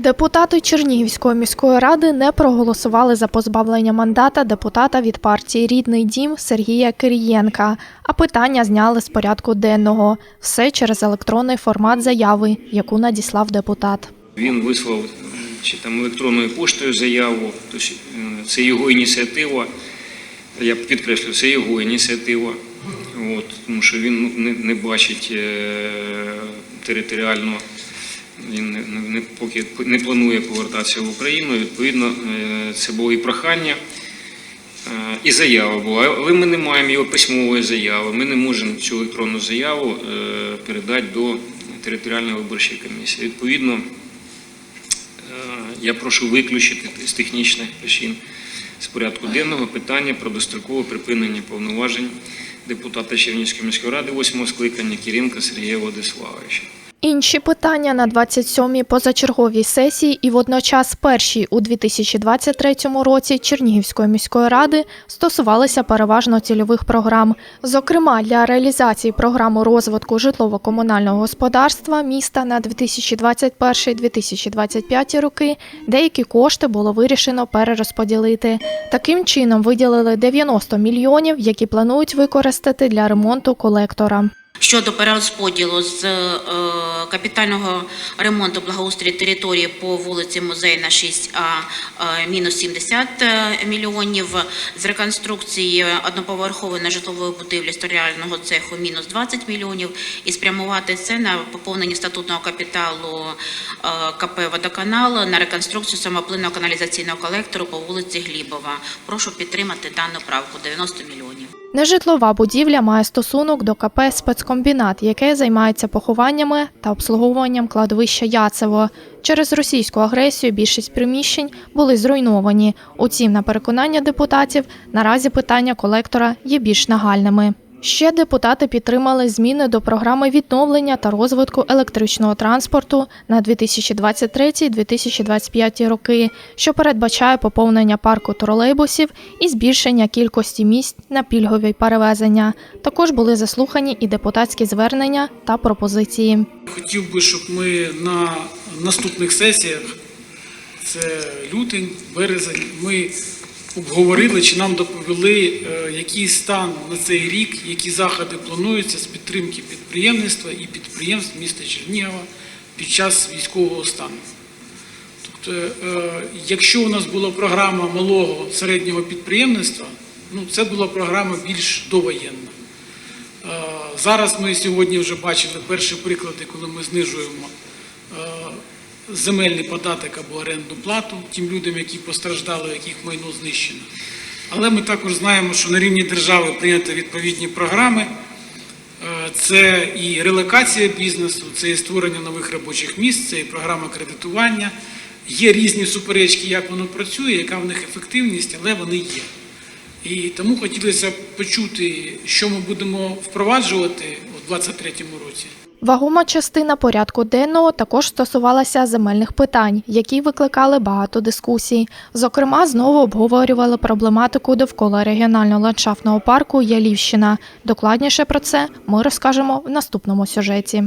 Депутати Чернігівської міської ради не проголосували за позбавлення мандата депутата від партії Рідний дім Сергія Кирієнка, а питання зняли з порядку денного. Все через електронний формат заяви, яку надіслав депутат. Він вислав чи там електронною поштою заяву. Тобто е, це його ініціатива. Я підкреслю, це його ініціатива. От, тому що він ну, не, не бачить е, територіально, він не, не, поки не планує повертатися в Україну. Відповідно, е, це було і прохання. Е, І заява була, але ми не маємо його письмової заяви. Ми не можемо цю електронну заяву е, передати до територіальної виборчої комісії. Відповідно, я прошу виключити з технічних причин з порядку денного питання про дострокове припинення повноважень депутата Чернігівської міської ради 8 скликання Кіренка Сергія Владиславовича. Інші питання на 27-й позачерговій сесії і водночас першій у 2023 році Чернігівської міської ради стосувалися переважно цільових програм. Зокрема, для реалізації програми розвитку житлово-комунального господарства міста на 2021-2025 роки деякі кошти було вирішено перерозподілити. Таким чином виділили 90 мільйонів, які планують використати для ремонту колектора. Щодо перерозподілу з е, капітального ремонту благоустрій території по вулиці Музейна 6А е, мінус 70 мільйонів, з реконструкції одноповерхової нежитлової будівлі сторіального цеху мінус 20 мільйонів і спрямувати це на поповнення статутного капіталу е, КП «Водоканал» на реконструкцію самоплинного каналізаційного колектору по вулиці Глібова. Прошу підтримати дану правку 90 мільйонів. Нежитлова будівля має стосунок до КП «Спецкомбінат», яке займається похованнями та обслуговуванням кладовища Яцево. Через російську агресію більшість приміщень були зруйновані. Утім, на переконання депутатів, наразі питання колектора є більш нагальними. Ще депутати підтримали зміни до програми відновлення та розвитку електричного транспорту на 2023-2025 роки, що передбачає поповнення парку тролейбусів і збільшення кількості місць на пільгові перевезення. Також були заслухані і депутатські звернення та пропозиції. Хотів би, щоб ми на наступних сесіях, це лютень, березень, ми обговорили чи нам доповіли, е, який стан на цей рік, які заходи плануються з підтримки підприємництва і підприємств міста Чернігова під час військового стану. Тобто, е, якщо у нас була програма малого середнього підприємництва, ну це була програма більш довоєнна. Е, Зараз ми сьогодні вже бачили перші приклади, коли ми знижуємо земельний податок або орендну плату тим людям, які постраждали, яких майно знищено. Але ми також знаємо, що на рівні держави прийнято відповідні програми. Е, Це і релокація бізнесу, це і створення нових робочих місць, це і програма кредитування. Є різні суперечки, як воно працює, яка в них ефективність, але вони є. І тому хотілося почути, що ми будемо впроваджувати у 2023 році. Вагома частина порядку денного також стосувалася земельних питань, які викликали багато дискусій. Зокрема, знову обговорювали проблематику довкола регіонального ландшафтного парку Ялівщина. Докладніше про це ми розкажемо в наступному сюжеті.